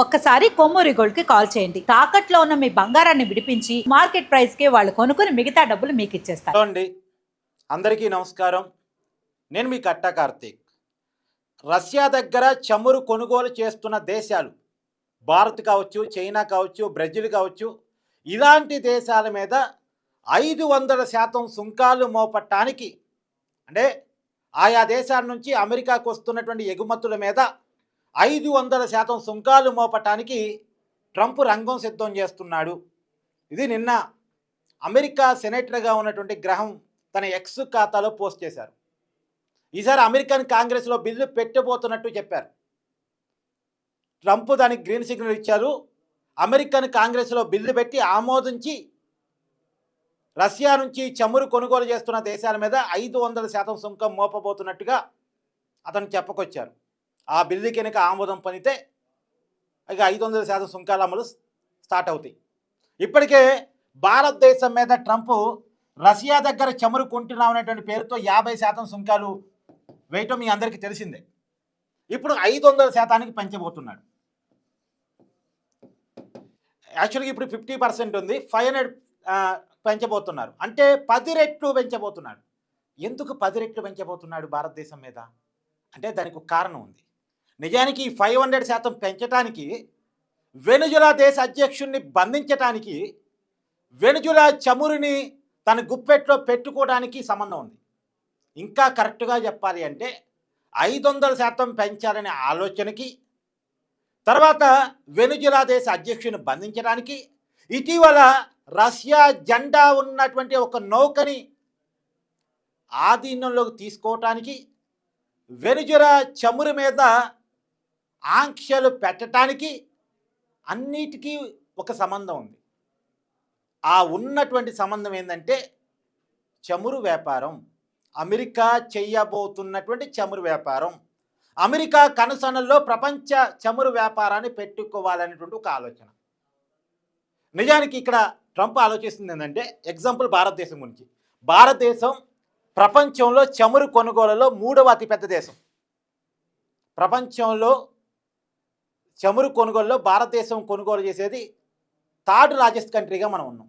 ఒక్కసారి కొమ్మూరి గోల్డ్కి కాల్ చేయండి. తాకట్లో ఉన్న మీ బంగారాన్ని విడిపించి మార్కెట్ ప్రైస్కి వాళ్ళు కొనుక్కుని మిగతా డబ్బులు మీకు ఇచ్చేస్తారు. అండి. అందరికీ నమస్కారం. నేను మీ కట్ట కార్తీక్. రష్యా దగ్గర చమురు కొనుగోలు చేస్తున్న దేశాలు భారత్ కావచ్చు చైనా కావచ్చు బ్రెజిల్ కావచ్చు ఇలాంటి దేశాల మీద ఐదు వందల శాతం సుంకాలు మోపట్టానికి అంటే ఆయా దేశాల నుంచి అమెరికాకు వస్తున్నటువంటి ఎగుమతుల మీద ఐదు వందల శాతం సుంకాలు మోపటానికి ట్రంప్ రంగం సిద్ధం చేస్తున్నాడు. ఇది నిన్న అమెరికా సెనేటర్గా ఉన్నటువంటి గ్రహం తన ఎక్స్ ఖాతాలో పోస్ట్ చేశారు. ఈసారి అమెరికన్ కాంగ్రెస్లో బిల్లు పెట్టబోతున్నట్టు చెప్పారు. ట్రంప్ దానికి గ్రీన్ సిగ్నల్ ఇచ్చారు. అమెరికన్ కాంగ్రెస్లో బిల్లు పెట్టి ఆమోదించి రష్యా నుంచి చమురు కొనుగోలు చేస్తున్న దేశాల మీద ఐదు వందల శాతం సుంకం మోపబోతున్నట్టుగా అతను చెప్పుకొచ్చారు. ఆ బిల్లు కనుక ఆమోదం పొందితే ఇక ఐదు వందల శాతం సుంకాల అమలు స్టార్ట్ అవుతాయి. ఇప్పటికే భారతదేశం మీద ట్రంప్ రష్యా దగ్గర చమురు కొంటున్నాం అనేటువంటి పేరుతో యాభై శాతం సుంకాలు వేయటం మీ అందరికీ తెలిసిందే. ఇప్పుడు ఐదు వందల శాతానికి పెంచబోతున్నాడు. యాక్చువల్గా ఇప్పుడు ఫిఫ్టీ పర్సెంట్ ఉంది ఫైవ్ హండ్రెడ్ పెంచబోతున్నారు. అంటే పది రెట్లు పెంచబోతున్నాడు. ఎందుకు పది రెట్లు పెంచబోతున్నాడు భారతదేశం మీద? అంటే దానికి ఒక కారణం ఉంది. నిజానికి ఫైవ్ హండ్రెడ్ శాతం పెంచడానికి వెనుజులా దేశ అధ్యక్షుడిని బంధించటానికి వెనుజులా చమురుని తన గుప్పెట్లో పెట్టుకోవడానికి సంబంధం ఉంది. ఇంకా కరెక్ట్గా చెప్పాలి అంటే ఐదు వందల శాతం పెంచాలనే ఆలోచనకి తర్వాత వెనుజులా దేశ అధ్యక్షుని బంధించడానికి ఇటీవల రష్యా జెండా ఉన్నటువంటి ఒక నౌకని ఆధీనంలోకి తీసుకోవటానికి వెనుజులా చమురు మీద ఆంక్షలు పెట్టడానికి అన్నిటికీ ఒక సంబంధం ఉంది. ఆ ఉన్నటువంటి సంబంధం ఏంటంటే చమురు వ్యాపారం. అమెరికా చేయబోతున్నటువంటి చమురు వ్యాపారం. అమెరికా కనుసనల్లో ప్రపంచ చమురు వ్యాపారాన్ని పెట్టుకోవాలనేటువంటి ఒక ఆలోచన. నిజానికి ఇక్కడ ట్రంప్ ఆలోచిస్తుంది ఏంటంటే ఎగ్జాంపుల్ భారతదేశం గురించి. భారతదేశం ప్రపంచంలో చమురు కొనుగోలులో మూడవ అతిపెద్ద దేశం. ప్రపంచంలో చమురు కొనుగోలులో భారతదేశం కొనుగోలు చేసేది థర్డ్ లార్జెస్ట్ కంట్రీగా మనం ఉన్నాం.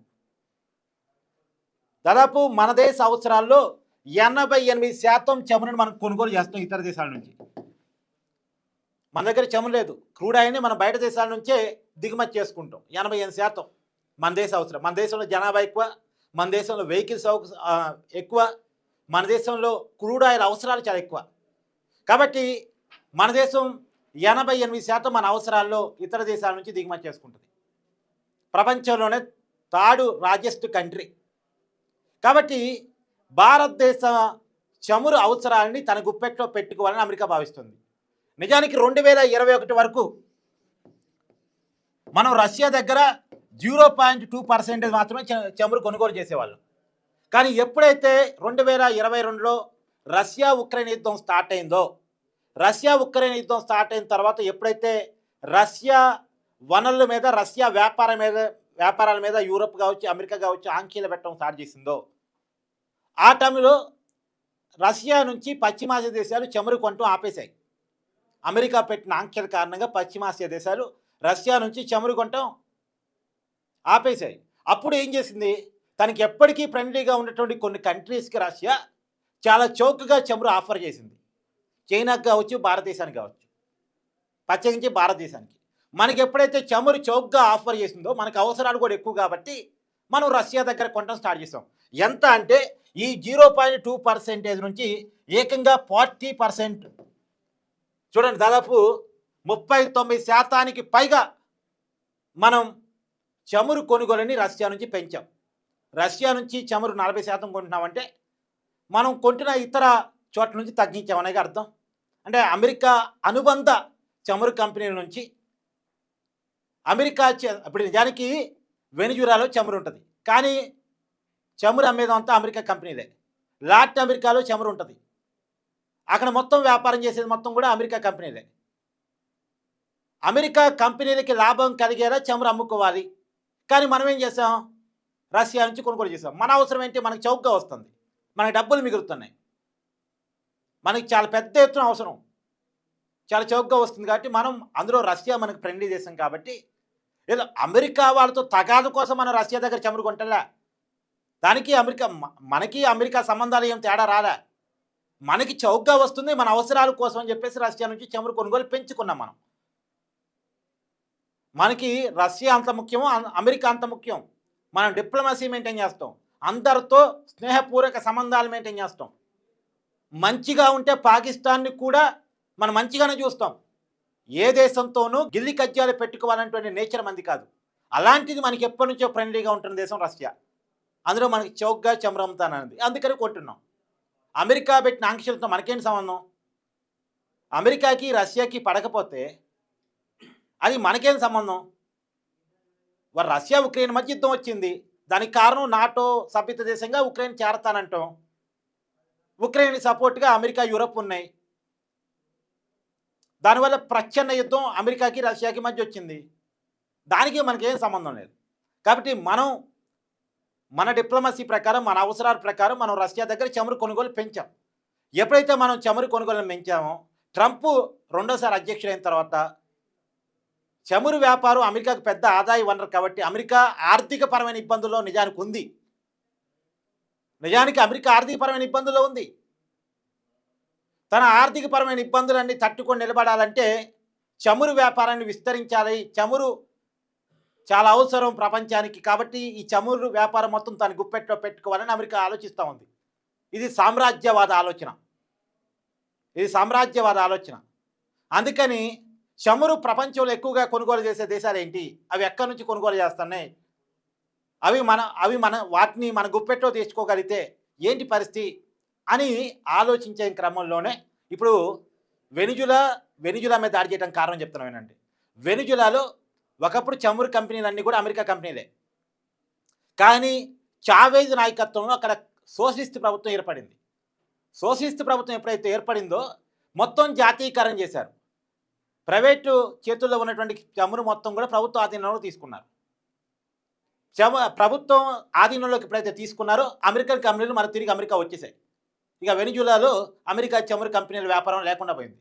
దాదాపు మన దేశ అవసరాల్లో ఎనభై ఎనిమిది శాతం చమురుని మనం కొనుగోలు చేస్తాం ఇతర దేశాల నుంచి. మన దగ్గర చమురు లేదు. క్రూడ్ ఆయిల్ని మనం బయట దేశాల నుంచే దిగుమతి చేసుకుంటాం. ఎనభై ఎనిమిది శాతం మన దేశ అవసరం. మన దేశంలో జనాభా ఎక్కువ మన దేశంలో వెహికల్స్ ఎక్కువ మన దేశంలో క్రూడ్ ఆయిల్ అవసరాలు చాలా ఎక్కువ. కాబట్టి మన దేశం ఎనభై ఎనిమిది శాతం మన అవసరాల్లో ఇతర దేశాల నుంచి దిగుమతి చేసుకుంటుంది. ప్రపంచంలోనే థర్డ్ రాజెస్ట్ కంట్రీ. కాబట్టి భారతదేశ చమురు అవసరాలని తన గుప్పెట్లో పెట్టుకోవాలని అమెరికా భావిస్తుంది. నిజానికి రెండు వేల ఇరవై ఒకటి వరకు మనం రష్యా దగ్గర జీరో పాయింట్ టూ పర్సెంటేజ్ మాత్రమే చ- చమురు కొనుగోలు చేసేవాళ్ళం. కానీ ఎప్పుడైతే రెండు వేల ఇరవై రెండులో రష్యా ఉక్రెయిన్ యుద్ధం స్టార్ట్ అయిందో రష్యా ఉక్రెయిన్ యుద్ధం స్టార్ట్ అయిన తర్వాత ఎప్పుడైతే రష్యా వనరుల మీద రష్యా వ్యాపారం మీద వ్యాపారాల మీద యూరప్ కావచ్చు అమెరికా కావచ్చు ఆంక్షలు పెట్టడం స్టార్ట్ చేసిందో ఆ టైంలో రష్యా నుంచి పశ్చిమాసియా దేశాలు చమురు కొనటం ఆపేశాయి. అమెరికా పెట్టిన ఆంక్షల కారణంగా పశ్చిమాసియా దేశాలు రష్యా నుంచి చమురు కొనటం ఆపేశాయి. అప్పుడు ఏం చేసింది? తనకి ఎప్పటికీ ఫ్రెండ్లీగా ఉన్నటువంటి కొన్ని కంట్రీస్కి రష్యా చాలా చౌకగా చమురు ఆఫర్ చేసింది. చైనాకి కావచ్చు భారతదేశానికి కావచ్చు. ప్రత్యేకించి భారతదేశానికి. మనకి ఎప్పుడైతే చమురు చౌక్గా ఆఫర్ చేసిందో మనకు అవసరాలు కూడా ఎక్కువ కాబట్టి మనం రష్యా దగ్గర కొనడం స్టార్ట్ చేసాం. ఎంత అంటే ఈ జీరో పాయింట్ టూ పర్సెంటేజ్ నుంచి ఏకంగా ఫార్టీ పర్సెంట్. చూడండి దాదాపు ముప్పై తొమ్మిది శాతానికి పైగా మనం చమురు కొనుగోలని రష్యా నుంచి పెంచాం. రష్యా నుంచి చమురు నలభై శాతం కొంటున్నామంటే మనం కొంటున్న ఇతర చోట్ల నుంచి తగ్గించామనేది అర్థం. అంటే అమెరికా అనుబంధ చమురు కంపెనీల నుంచి అమెరికా ఇప్పుడు నిజానికి వెనుజురాలో చమురు ఉంటుంది. కానీ చమురు అమ్మేదంతా అమెరికా కంపెనీలే. లాటిన్ అమెరికాలో చమురు ఉంటుంది. అక్కడ మొత్తం వ్యాపారం చేసేది మొత్తం కూడా అమెరికా కంపెనీలే. అమెరికా కంపెనీలకి లాభం కలిగేలా చమురు అమ్ముకోవాలి. కానీ మనం ఏం చేసాం? రష్యా నుంచి కొనుగోలు చేసాం. మన అవసరం ఏంటి? మనకి చౌకగా వస్తుంది. మనకి డబ్బులు మిగులుతున్నాయి. మనకి చాలా పెద్ద ఎత్తున అవసరం. చాలా చౌకగా వస్తుంది కాబట్టి మనం అందులో రష్యా మనకు ఫ్రెండ్లీ దేశం కాబట్టి లేదా అమెరికా వాళ్ళతో తగాదు కోసం మనం రష్యా దగ్గర చమురుకుంటలే దానికి అమెరికా మనకి అమెరికా సంబంధాలు ఏం తేడా రాలే మనకి చౌకగా వస్తుంది మన అవసరాల కోసం అని చెప్పేసి రష్యా నుంచి చమురు కొనుగోలు పెంచుకున్నాం మనం. మనకి రష్యా అంత ముఖ్యమో అం- అమెరికా అంత ముఖ్యం. మనం డిప్లొమసీ మెయింటైన్ చేస్తాం. అందరితో స్నేహపూర్వక సంబంధాలు మెయింటైన్ చేస్తాం. మంచిగా ఉంటే పాకిస్తాన్ని కూడా మనం మంచిగానే చూస్తాం. ఏ దేశంతోనూ గిల్లి కజ్జాలు పెట్టుకోవాలనేటువంటి నేచర్ మంది కాదు. అలాంటిది మనకి ఎప్పటి నుంచో ఫ్రెండ్లీగా ఉంటున్న దేశం రష్యా. అందులో మనకి చౌక్గా చమరమ్ముతానన్నది అందుకని కొంటున్నాం. అమెరికా పెట్టిన ఆంక్షలతో మనకేం సంబంధం? అమెరికాకి రష్యాకి పడకపోతే అది మనకేం సంబంధం? వారు రష్యా ఉక్రెయిన్ మధ్య యుద్ధం వచ్చింది. దానికి కారణం నాటో సభ్యత దేశంగా ఉక్రెయిన్ చేరతానంటాం. ఉక్రెయిన్ సపోర్ట్గా అమెరికా యూరప్ ఉన్నాయి. దానివల్ల ప్రచ్ఛన్న యుద్ధం అమెరికాకి రష్యాకి మధ్య వచ్చింది. దానికి మనకేం సంబంధం లేదు. కాబట్టి మనం మన డిప్లొమసీ ప్రకారం మన అవసరాల ప్రకారం మనం రష్యా దగ్గర చమురు కొనుగోలు పెంచాం. ఎప్పుడైతే మనం చమురు కొనుగోలు పెంచామో ట్రంప్ రెండోసారి అధ్యక్షుడైన తర్వాత చమురు వ్యాపారం అమెరికాకు పెద్ద ఆదాయ వనరు కాబట్టి అమెరికా ఆర్థికపరమైన ఇబ్బందుల్లో నిజానికి ఉంది. నిజానికి అమెరికా ఆర్థికపరమైన ఇబ్బందుల్లో ఉంది. తన ఆర్థికపరమైన ఇబ్బందులన్నీ తట్టుకొని నిలబడాలంటే చమురు వ్యాపారాన్ని విస్తరించాలి. చమురు చాలా అవసరం ప్రపంచానికి కాబట్టి ఈ చమురు వ్యాపారం మొత్తం తన గుప్పెట్లో పెట్టుకోవాలని అమెరికా ఆలోచిస్తూ ఉంది. ఇది సామ్రాజ్యవాద ఆలోచన. ఇది సామ్రాజ్యవాద ఆలోచన. అందుకని చమురు ప్రపంచంలో ఎక్కువగా కొనుగోలు చేసే దేశాలు ఏంటి? అవి ఎక్కడి నుంచి కొనుగోలు చేస్తున్నాయి? అవి మన అవి మన వాటిని మన గుప్పెట్లో తీసుకోగలిగితే ఏంటి పరిస్థితి అని ఆలోచించే క్రమంలోనే ఇప్పుడు వెనుజులా వెనుజులా మీద దాడి చేయడం కారణం చెప్తున్నాం ఏంటంటే వెనుజులాలో ఒకప్పుడు చమురు కంపెనీలన్నీ కూడా అమెరికా కంపెనీలే. కానీ చావేజ్ నాయకత్వంలో అక్కడ సోషలిస్ట్ ప్రభుత్వం ఏర్పడింది. సోషలిస్ట్ ప్రభుత్వం ఎప్పుడైతే ఏర్పడిందో మొత్తం జాతీయకరణ చేశారు. ప్రైవేటు చేతుల్లో ఉన్నటువంటి చమురు మొత్తం కూడా ప్రభుత్వ ఆధీనంలో తీసుకున్నారు. ప్రభుత్వం ఆధీనంలోకి ఎప్పుడైతే తీసుకున్నారో అమెరికన్ కంపెనీలు మన తిరిగి అమెరికా వచ్చేసాయి. ఇక వెనిజులాలో అమెరికా చమురు కంపెనీల వ్యాపారం లేకుండా పోయింది.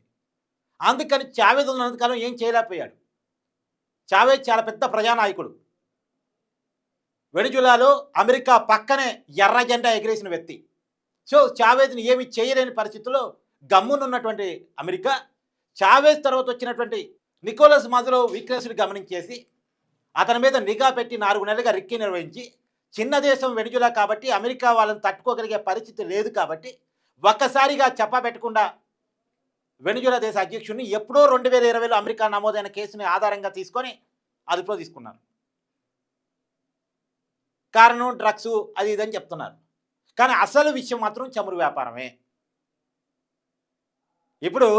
అందుకని చావేజ్ ఉన్నంతకాలం ఏం చేయలేకపోయాడు. చావేజ్ చాలా పెద్ద ప్రజానాయకుడు. వెనిజులాలో అమెరికా పక్కనే ఎర్ర జెండా ఎగిరేసిన వ్యక్తి. సో చావేజ్ని ఏమి చేయలేని పరిస్థితుల్లో గమ్మునున్నటువంటి అమెరికా చావేజ్ తర్వాత వచ్చినటువంటి నికోలస్ మాజలో వీక్నెస్ని గమనించేసి అతని మీద నిఘా పెట్టి నాలుగు నెలలుగా రిక్కీ నిర్వహించి చిన్న దేశం వెనుజులా కాబట్టి అమెరికా వాళ్ళని తట్టుకోగలిగే పరిస్థితి లేదు కాబట్టి ఒక్కసారిగా చెప్పబెట్టకుండా వెనుజులా దేశ అధ్యక్షుడిని ఎప్పుడో రెండు వేల ఇరవైలో అమెరికా నమోదైన కేసుని ఆధారంగా తీసుకొని అదుపులో తీసుకున్నారు. కారణం డ్రగ్స్ అది ఇదని చెప్తున్నారు. కానీ అసలు విషయం మాత్రం చమురు వ్యాపారమే. ఇప్పుడు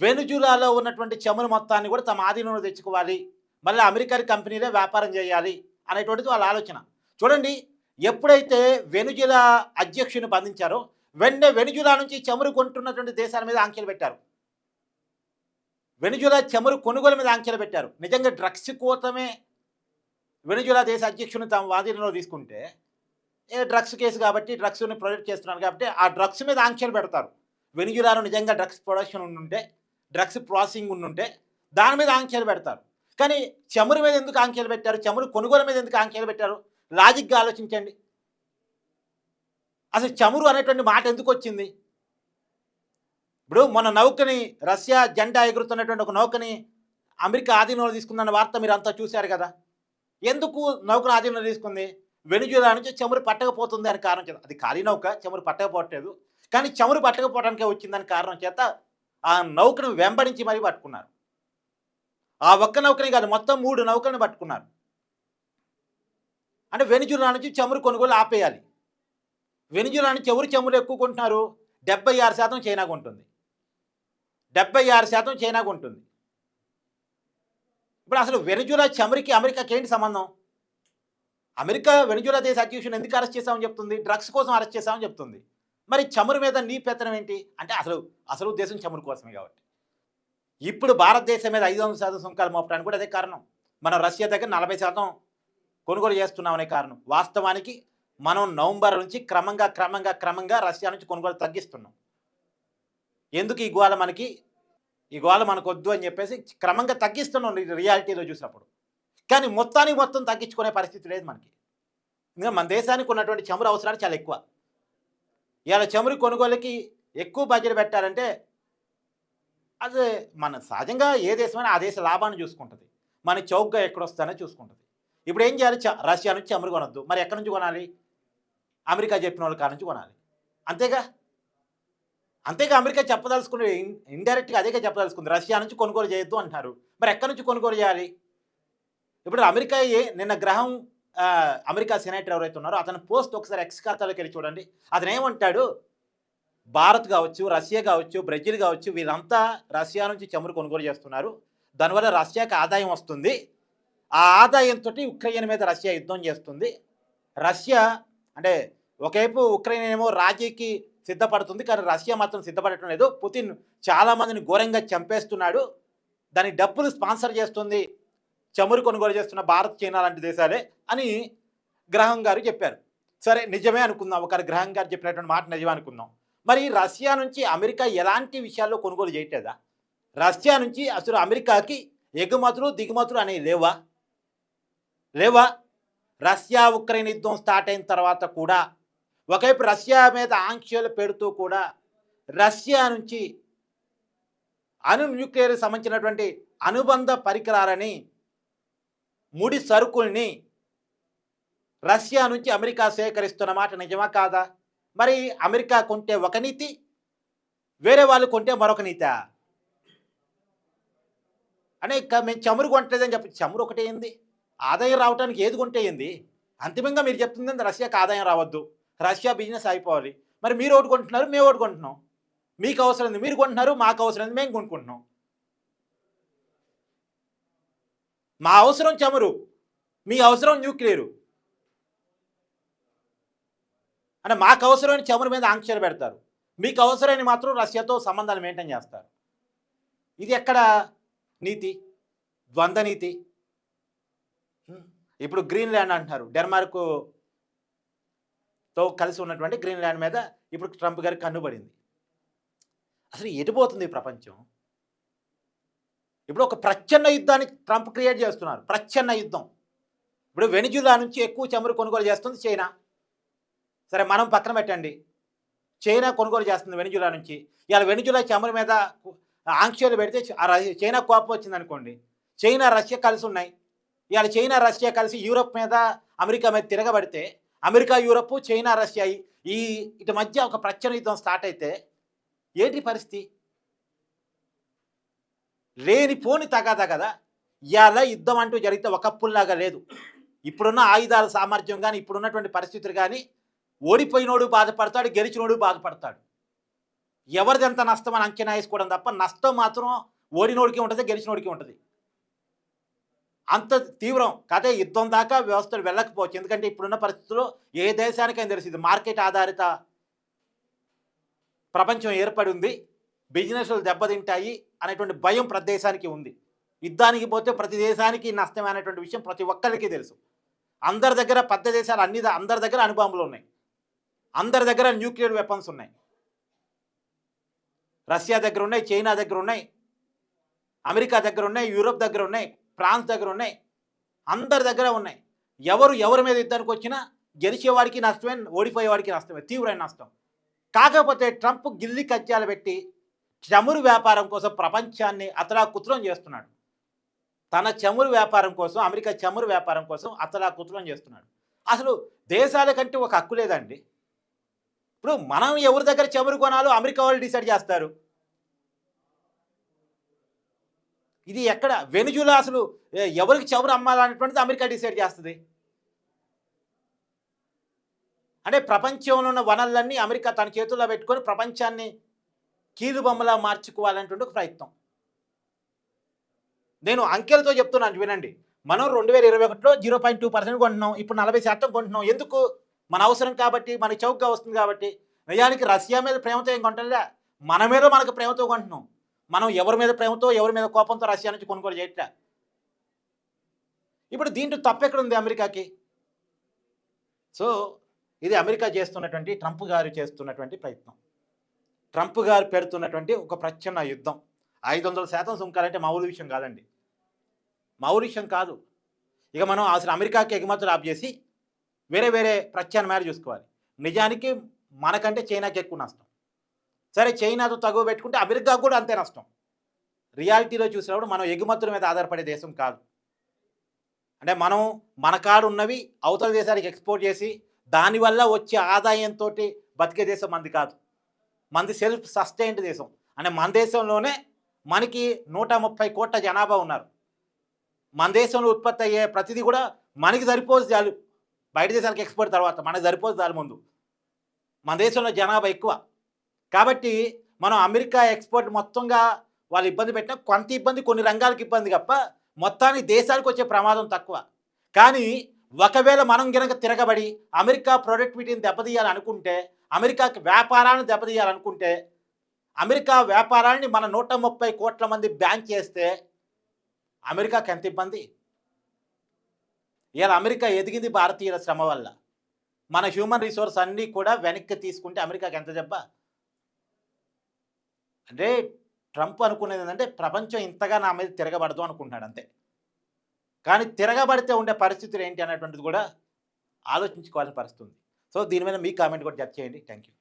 వెనుజులాలో ఉన్నటువంటి చమురు మొత్తాన్ని కూడా తమ ఆధీనంలో తెచ్చుకోవాలి. మళ్ళీ అమెరికన్ కంపెనీలే వ్యాపారం చేయాలి అనేటువంటిది వాళ్ళ ఆలోచన. చూడండి ఎప్పుడైతే వెనుజులా అధ్యక్షుని బంధించారో వెంటనే వెనుజులా నుంచి చమురు కొంటున్నటువంటి దేశాల మీద ఆంక్షలు పెట్టారు. వెనుజులా చమురు కొనుగోలు మీద ఆంక్షలు పెట్టారు. నిజంగా డ్రగ్స్ కోసమే వెనుజులా దేశ అధ్యక్షుని తమ వాదీనలో తీసుకుంటే ఏ డ్రగ్స్ కేసు కాబట్టి డ్రగ్స్ని ప్రొడక్ట్ చేస్తున్నారు కాబట్టి ఆ డ్రగ్స్ మీద ఆంక్షలు పెడతారు. వెనుజులాలో నిజంగా డ్రగ్స్ ప్రొడక్షన్ ఉండుంటే డ్రగ్స్ ప్రాసెసింగ్ ఉండుంటే దాని మీద ఆంక్షలు పెడతారు. కానీ చమురు మీద ఎందుకు ఆంక్షలు పెట్టారు? చమురు కొనుగోలు మీద ఎందుకు ఆంక్షలు పెట్టారు? లాజిక్గా ఆలోచించండి. అసలు చమురు అనేటువంటి మాట ఎందుకు వచ్చింది? ఇప్పుడు మన నౌకని రష్యా జెండా ఎగురుతున్నటువంటి ఒక నౌకని అమెరికా ఆధీనంలో తీసుకుందన్న వార్త మీరు అంతా చూశారు కదా? ఎందుకు నౌకను ఆధీనంలో తీసుకుంది? వెనుజులా నుంచి చమురు పట్టకపోతుంది అని కారణం చేత. అది ఖాళీ నౌక చమురు పట్టకపోవట్లేదు. కానీ చమురు పట్టకపోవడానికే వచ్చిందని కారణం చేత ఆ నౌకను వెంబడించి మరీ పట్టుకున్నారు. ఆ ఒక్క నౌకని కాదు మొత్తం మూడు నౌకలను పట్టుకున్నారు. అంటే వెనుజులా నుంచి చమురు కొనుగోలు ఆపేయాలి. వెనుజులా నుంచి ఎవరు చమురు ఎక్కువ కొంటున్నారు? డెబ్బై ఆరు శాతం చైనా కొంటుంది. డెబ్బై ఆరు శాతం చైనా కొంటుంది. ఇప్పుడు అసలు వెనుజులా చమురికి అమెరికాకి ఏంటి సంబంధం? అమెరికా వెనుజులా దేశ అధ్యక్షుని ఎందుకు అరెస్ట్ చేశామని చెప్తుంది? డ్రగ్స్ కోసం అరెస్ట్ చేశామని చెప్తుంది. మరి చమురు మీద నీ పెత్తనం ఏంటి? అంటే అసలు అసలు ఉద్దేశం చమురు కోసమే కాబట్టి. ఇప్పుడు భారతదేశం మీద ఐదు వందల శాతం సుంకాలు మోపడానికి కూడా అదే కారణం. మనం రష్యా దగ్గర నలభై శాతం కొనుగోలు చేస్తున్నామనే కారణం. వాస్తవానికి మనం నవంబర్ నుంచి క్రమంగా క్రమంగా క్రమంగా రష్యా నుంచి కొనుగోలు తగ్గిస్తున్నాం. ఎందుకు ఈ గోల మనకి ఈ గోళ మనకు వద్దు అని చెప్పేసి క్రమంగా తగ్గిస్తున్నాం రియాలిటీలో చూసినప్పుడు. కానీ మొత్తానికి మొత్తం తగ్గించుకునే పరిస్థితి లేదు మనకి. ఇంకా మన దేశానికి ఉన్నటువంటి చమురు అవసరాలు చాలా ఎక్కువ. ఇలా చమురు కొనుగోలుకి ఎక్కువ బడ్జెట్ పెట్టాలంటే అది మన సహజంగా ఏ దేశమైనా ఆ దేశ లాభాన్ని చూసుకుంటుంది. మన చౌక్గా ఎక్కడొస్తానో చూసుకుంటుంది. ఇప్పుడు ఏం చేయాలి? చ- రష్యా నుంచి అమెరికా కొనొద్దు. మరి ఎక్కడి నుంచి కొనాలి? అమెరికా చెప్పిన వాళ్ళ కాడ నుంచి కొనాలి. అంతేగా? అంతేగా అమెరికా చెప్పదలుచుకుని ఇండైరెక్ట్గా అదేగా చెప్పదలుచుకుంది. రష్యా నుంచి కొనుగోలు చేయొద్దు అంటున్నారు. మరి ఎక్కడి నుంచి కొనుగోలు చేయాలి? ఇప్పుడు అమెరికా ఏ నిన్న గ్రహం అమెరికా సెనేటర్ ఎవరైతే ఉన్నారో అతని పోస్ట్ ఒకసారి ఎక్స్ ఖాతాలోకి వెళ్ళి చూడండి. అతను ఏమంటాడు భారత్ కావచ్చు రష్యా కావచ్చు బ్రెజిల్ కావచ్చు వీళ్ళంతా రష్యా నుంచి చమురు కొనుగోలు చేస్తున్నారు. దానివల్ల రష్యాకి ఆదాయం వస్తుంది. ఆ ఆదాయంతో ఉక్రెయిన్ మీద రష్యా యుద్ధం చేస్తుంది. రష్యా అంటే ఒకవైపు ఉక్రెయిన్ ఏమో రాజీకి సిద్ధపడుతుంది కానీ రష్యా మాత్రం సిద్ధపడటం లేదు. పుతిన్ చాలామందిని ఘోరంగా చంపేస్తున్నాడు. దాని డబ్బులు స్పాన్సర్ చేస్తుంది. చమురు కొనుగోలు చేస్తున్న భారత్ చైనా లాంటి దేశాలే అని గ్రహం గారు చెప్పారు. సరే నిజమే అనుకుందాం. ఒకరి గ్రహం గారు చెప్పినటువంటి మాట నిజమే అనుకుందాం. మరి రష్యా నుంచి అమెరికా ఎలాంటి విషయాల్లో కొనుగోలు చేయట్లేదా? రష్యా నుంచి అసలు అమెరికాకి ఎగుమతులు దిగుమతులు అనేవి లేవా? లేవా? రష్యా ఉక్రెయిన్ యుద్ధం స్టార్ట్ అయిన తర్వాత కూడా ఒకవైపు రష్యా మీద ఆంక్షలు పెడుతూ కూడా రష్యా నుంచి అణు న్యూక్లియర్ సంబంధించినటువంటి అనుబంధ పరికరాలని ముడి సరుకుల్ని రష్యా నుంచి అమెరికా సేకరిస్తున్న మాట నిజమా కాదా? మరి అమెరికా కొంటే ఒక నీతి వేరే వాళ్ళు కొంటే మరొక నీత. అనే ఇక మేము చమురు కొంటలేదని చెప్పి చమురు ఒకటే ఏంది? ఆదాయం రావడానికి ఏది కొంటే ఏంది? అంతిమంగా మీరు చెప్తుంది రష్యాకి ఆదాయం రావద్దు. రష్యా బిజినెస్ అయిపోవాలి. మరి మీరు ఒకటి కొంటున్నారు మేము ఒకటి కొంటున్నాం. మీకు అవసరం ఉంది మీరు కొంటున్నారు మాకు అవసరం ఉంది మేము కొనుక్కుంటున్నాం. మా అవసరం చమురు. మీ అవసరం న్యూక్లియరు. అంటే మాకు అవసరమైన చమురు మీద ఆంక్షలు పెడతారు. మీకు అవసరమైన మాత్రం రష్యాతో సంబంధాలు మెయింటైన్ చేస్తారు. ఇది ఎక్కడ? నీతి? ద్వంద్వ నీతి? ఇప్పుడు గ్రీన్లాండ్ అంటున్నారు. డెన్మార్క్తో కలిసి ఉన్నటువంటి గ్రీన్లాండ్ మీద ఇప్పుడు ట్రంప్ గారికి కన్నుబడింది అసలు ఎటుపోతుంది ప్రపంచం? ఇప్పుడు ఒక ప్రచ్ఛన్న యుద్ధాన్ని ట్రంప్ క్రియేట్ చేస్తున్నారు. ప్రచ్ఛన్న యుద్ధం. ఇప్పుడు వెనిజులా నుంచి ఎక్కువ చమురు కొనుగోలు చేస్తుంది చైనా. సరే మనం పక్కన పెట్టండి. చైనా కొనుగోలు చేస్తుంది వెనిజులా నుంచి. ఇవాళ వెనిజులా చమురు మీద ఆంక్షలు పెడితే చైనా కోపం వచ్చింది అనుకోండి. చైనా రష్యా కలిసి ఉన్నాయి. ఇవాళ చైనా రష్యా కలిసి యూరప్ మీద అమెరికా మీద తిరగబడితే అమెరికా యూరప్ చైనా రష్యా ఈ- ఇటు మధ్య ఒక ప్రచన యుద్ధం స్టార్ట్ అయితే ఏంటి పరిస్థితి? లేని పోని తగాదా కదా. ఇవాళ యుద్ధం అంటూ జరిగితే ఒకప్పుల్లాగా లేదు. ఇప్పుడున్న ఆయుధాల సామర్థ్యం కానీ ఇప్పుడున్నటువంటి పరిస్థితులు కానీ ఓడిపోయినోడు బాధపడతాడు గెలిచినోడు బాధపడతాడు. ఎవరిది ఎంత నష్టం అని అంచనా వేసుకోవడం తప్ప నష్టం మాత్రం ఓడినోడికి ఉంటుంది గెలిచినోడికి ఉంటుంది. అంత తీవ్రం. కదే యుద్ధం దాకా వ్యవస్థలు వెళ్ళకపోవచ్చు. ఎందుకంటే ఇప్పుడున్న పరిస్థితుల్లో ఏ దేశానికైనా తెలుసు ఇది మార్కెట్ ఆధారిత ప్రపంచం ఏర్పడి ఉంది బిజినెస్లు దెబ్బతింటాయి అనేటువంటి భయం ప్రతి దేశానికి ఉంది. యుద్ధానికి పోతే ప్రతి దేశానికి నష్టం అనేటువంటి విషయం ప్రతి ఒక్కరికి తెలుసు. అందరి దగ్గర పెద్ద దేశాలు అన్ని అందరి దగ్గర అనుభవంలో ఉన్నాయి. అందరి దగ్గర న్యూక్లియర్ వెపన్స్ ఉన్నాయి. రష్యా దగ్గర ఉన్నాయి చైనా దగ్గర ఉన్నాయి అమెరికా దగ్గర ఉన్నాయి యూరోప్ దగ్గర ఉన్నాయి ఫ్రాన్స్ దగ్గర ఉన్నాయి అందరి దగ్గర ఉన్నాయి. ఎవరు ఎవరి మీద యుద్ధానికి వచ్చినా గెలిచేవాడికి నష్టమే ఓడిపోయేవాడికి నష్టమే తీవ్రమైన నష్టం. కాకపోతే ట్రంప్ గిల్లి కత్యాలు పెట్టి చమురు వ్యాపారం కోసం ప్రపంచాన్ని అతలాకుతలం చేస్తున్నాడు. తన చమురు వ్యాపారం కోసం అమెరికా చమురు వ్యాపారం కోసం అతలాకుతలం చేస్తున్నాడు. అసలు దేశాలకంటే ఒక హక్కు లేదండి. ఇప్పుడు మనం ఎవరి దగ్గర చమురు కొనాలో అమెరికా వాళ్ళు డిసైడ్ చేస్తారు. ఇది ఎక్కడ? వెనుజులా అసలు ఎవరికి చమురు అమ్మాలనేటువంటిది అమెరికా డిసైడ్ చేస్తుంది. అంటే ప్రపంచంలో ఉన్న వనరులన్నీ అమెరికా తన చేతుల్లో పెట్టుకొని ప్రపంచాన్ని కీలుబొమ్మలా మార్చుకోవాలనేటువంటి ఒక ప్రయత్నం. నేను అంకెలతో చెప్తున్నాను వినండి. మనం రెండు వేల ఇరవై ఒకటిలో జీరో పాయింట్ టూ పర్సెంట్ కొంటున్నాం ఇప్పుడు నలభై శాతం కొంటున్నాం. ఎందుకు? మన అవసరం కాబట్టి మనకి చౌకగా వస్తుంది కాబట్టి నిజానికి రష్యా మీద ప్రేమతో ఏం కొంటలే మన మీద మనకు ప్రేమతో కొంటున్నాం. మనం ఎవరి మీద ప్రేమతో ఎవరి మీద కోపంతో రష్యా నుంచి కొనుగోలు చేయట్లే? ఇప్పుడు దీంట్లో తప్పెక్కడ ఉంది అమెరికాకి? సో ఇది అమెరికా చేస్తున్నటువంటి ట్రంప్ గారు చేస్తున్నటువంటి ప్రయత్నం. ట్రంప్ గారు పెడుతున్నటువంటి ఒక ప్రచ్ఛన్న యుద్ధం. ఐదు వందల శాతం సుంకాలంటే మామూలు విషయం కాదండి. మామూలు విషయం కాదు. ఇక మనం అసలు అమెరికాకి ఎగుమతులు ఆప్ చేసి వేరే వేరే ప్రత్యామ్నాయాలు చూసుకోవాలి. నిజానికి మనకంటే చైనాకి ఎక్కువ నష్టం. సరే చైనాతో తగువ పెట్టుకుంటే అమెరికాకు కూడా అంతే నష్టం. రియాలిటీలో చూసినప్పుడు మనం ఎగుమతుల మీద ఆధారపడే దేశం కాదు. అంటే మనం మన కాడు ఉన్నవి అవతల దేశానికి ఎక్స్పోర్ట్ చేసి దానివల్ల వచ్చే ఆదాయంతో బతికే దేశం మంది కాదు. మంది సెల్ఫ్ సస్టైన్డ్ దేశం. అంటే మన దేశంలోనే మనకి నూట ముప్పై కోట్ల జనాభా ఉన్నారు. మన దేశంలో ఉత్పత్తి అయ్యే ప్రతిదీ కూడా మనకి సరిపోదు చాలు. బయట దేశానికి ఎక్స్పోర్ట్ తర్వాత మనకి సరిపోదు దాని ముందు. మన దేశంలో జనాభా ఎక్కువ. కాబట్టి మనం అమెరికా ఎక్స్పోర్ట్ మొత్తంగా వాళ్ళు ఇబ్బంది పెట్టినా కొంత ఇబ్బంది కొన్ని రంగాలకు ఇబ్బంది తప్ప మొత్తానికి దేశానికి వచ్చే ప్రమాదం తక్కువ. కానీ ఒకవేళ మనం గనక తిరగబడి అమెరికా ప్రొడక్టివిటీని దెబ్బతీయాలనుకుంటే అమెరికాకి వ్యాపారాన్ని దెబ్బతీయాలనుకుంటే అమెరికా వ్యాపారాన్ని మన నూట ముప్పై కోట్ల మంది బ్యాన్ చేస్తే అమెరికాకి ఎంత ఇబ్బంది? ఇలా అమెరికా ఎదిగింది భారతీయుల శ్రమ వల్ల. మన హ్యూమన్ రిసోర్స్ అన్నీ కూడా వెనక్కి తీసుకుంటే అమెరికాకి ఎంత దెబ్బ? అంటే ట్రంప్ అనుకునేది ఏంటంటే ప్రపంచం ఇంతగా నా మీద తిరగబడదు అనుకుంటున్నాడు అంతే. కానీ తిరగబడితే ఉండే పరిస్థితులు ఏంటి అనేటువంటిది కూడా ఆలోచించుకోవాల్సిన పరిస్థితి ఉంది. సో దీని మీద మీ కామెంట్ కూడా జత చేయండి. Thank you